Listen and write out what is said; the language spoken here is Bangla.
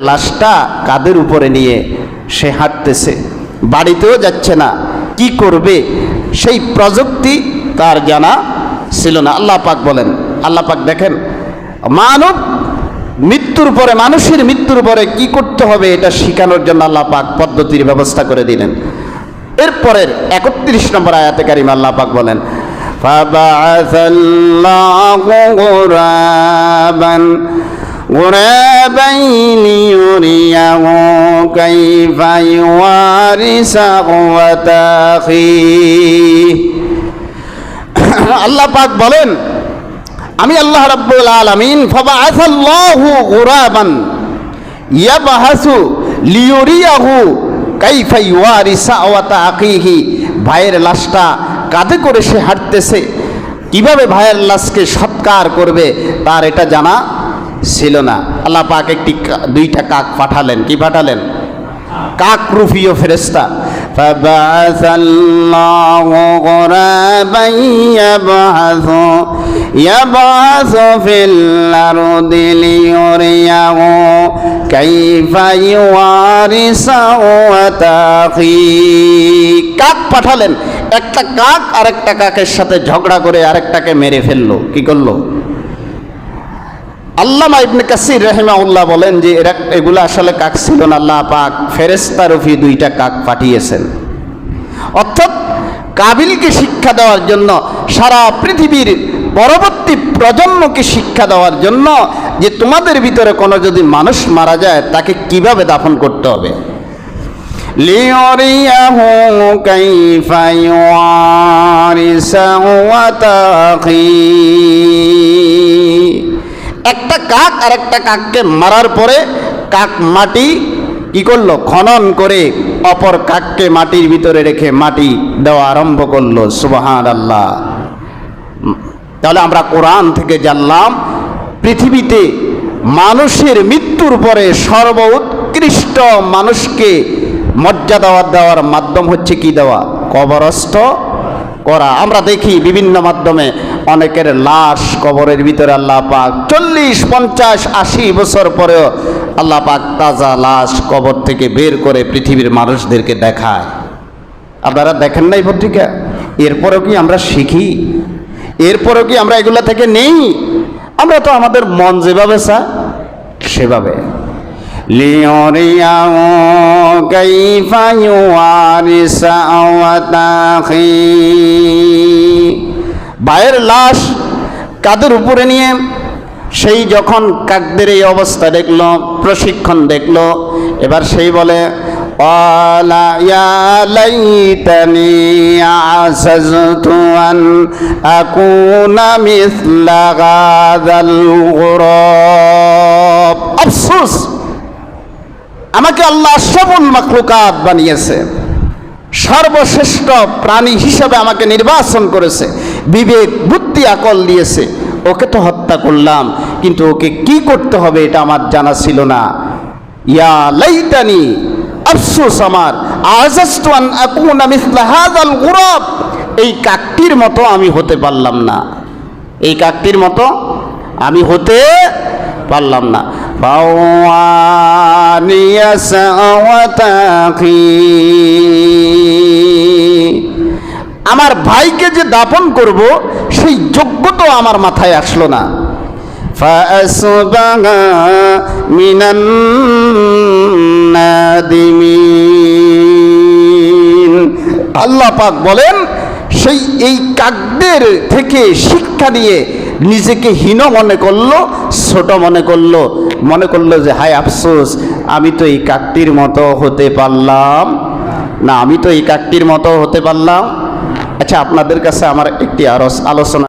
লাশটা কাদের উপরে নিয়ে সে হাঁটতেছে বাড়িতেও যাচ্ছে না কি করবে সেই প্রযুক্তি তার জানা ছিল না আল্লাহ পাক বলেন আল্লাহ পাক দেখেন মানব মৃত্যুর পরে মানুষের মৃত্যুর পরে কি করতে হবে এটা শেখানোর জন্য আল্লাহ পাক পদ্ধতির ব্যবস্থা করে দিলেন এরপরের একত্রিশ নম্বর আয়াতে কারিম আল্লাহ পাক বলেন فبعث الله غرابا غرابا ليريه كيف يواري سقوة أخيه আল্লাহ পাক বলেন আমি আল্লাহ রাব্বুল আলামিন ফাবাআসাল্লাহু গুরাবান ইয়াবহাসু লিয়ুরিয়াহু কাইফা ইওয়ারি সাওয়াতা আকিহি ভাইয়ের লাশটা কাঁধে করে সে হাঁটতেছে কিভাবে ভাইয়ের লাশকে সৎকার করবে তার এটা জানা ছিল না আল্লাহ পাক একটি কা- দুইটা কাক পাঠালেন কি পাঠালেন কাক রুফিও ফেরেস্তা فبعث الله غرابا يبعث يبعث في الأرض ليريه كيف يواري سوءة أخيه কাক পাঠালেন একটা কাক আরেকটা কাকের সাথে ঝগড়া করে আরেকটাকে মেরে ফেললো কি করলো আল্লামা ইবনে কাসির রহিমাউল্লাহ বলেন যে এরা এগুলো আসলে কাক ছিল না আল্লাহ পাক ফেরেস্তা রফি দুইটা কাক পাঠিয়েছেন অর্থাৎ কাবিলকে শিক্ষা দেওয়ার জন্য সারা পৃথিবীর পরবর্তী প্রজন্মকে শিক্ষা দেওয়ার জন্য যে তোমাদের ভিতরে কোনো যদি মানুষ মারা যায় তাকে কিভাবে দাফন করতে হবে ليريه كيف يواري سوءة أخيه একটা কাক আর একটা কাককে মারার পরে কাক মাটি কি করল? খনন করে অপর কাককে মাটির ভিতরে রেখে মাটি দেওয়া আরম্ভ করল। সুবাহান আল্লাহ তাহলে আমরা কোরআন থেকে জানলাম, পৃথিবীতে মানুষের মৃত্যুর পরে সর্ব উৎকৃষ্ট মানুষকে মর্যাদা দেওয়ার মাধ্যম হচ্ছে কি দেওয়া? কবরস্থ করা। আমরা দেখি বিভিন্ন মাধ্যমে অনেকের লাশ কবরের ভিতরে আল্লাহ পাক চল্লিশ, পঞ্চাশ, আশি বছর পরেও আল্লাহ পাক তাজা লাশ কবর থেকে বের করে পৃথিবীর মানুষদেরকে দেখায়। আপনারা দেখেন নাই পত্রিকা? এরপরেও কি আমরা শিখি? এরপরেও কি আমরা এগুলা থেকে নেই? আমরা তো আমাদের মন যেভাবে চা সেভাবে। লিওরিয়াও কাইফা ইউয়ারি সাওয়াতা আখি ভাইয়ের লাশ কাদের উপরে নিয়ে সেই যখন কাকদের এই অবস্থা দেখলো প্রশিক্ষণ দেখলো এবার সেই বলে قال আমাকে আল্লাহ সবল মাখলুকাত বানিয়েছে। সর্বশ্রেষ্ঠ প্রাণী হিসাবে আমাকে নির্বাচন করেছে। বিবেক, বুদ্ধি, আকল দিয়েছে। ওকে তো হত্যা করলাম, কিন্তু ওকে কি করতে হবে এটা আমার জানা ছিল না। ইয়া লাইতানি, আফসোস আমার আজাস্তান আকুনা মিসলা হাযাল গুরাব, এই কাকটির মতো আমি হতে পারলাম না। এই কাকটির মতো আমি হতে পারলাম না। সাওয়াতাকি আমার ভাইকে যে দাপন করব, সেই যোগ্যতা আমার মাথায় আসলো না। আল্লাহ পাক বলেন, সেই এই কাকদের থেকে শিক্ষা নিয়ে নিজেকে হীন মনে করল, ছোট মনে করল। মনে করল যে, হায় আফসোস, আমি তো এই কাকটির মতো হতে পারলাম। না, আমি তো এই কাকটির মতো হতে পারলাম। আচ্ছা আপনাদের কাছে আমার একটি আরস আলোচনা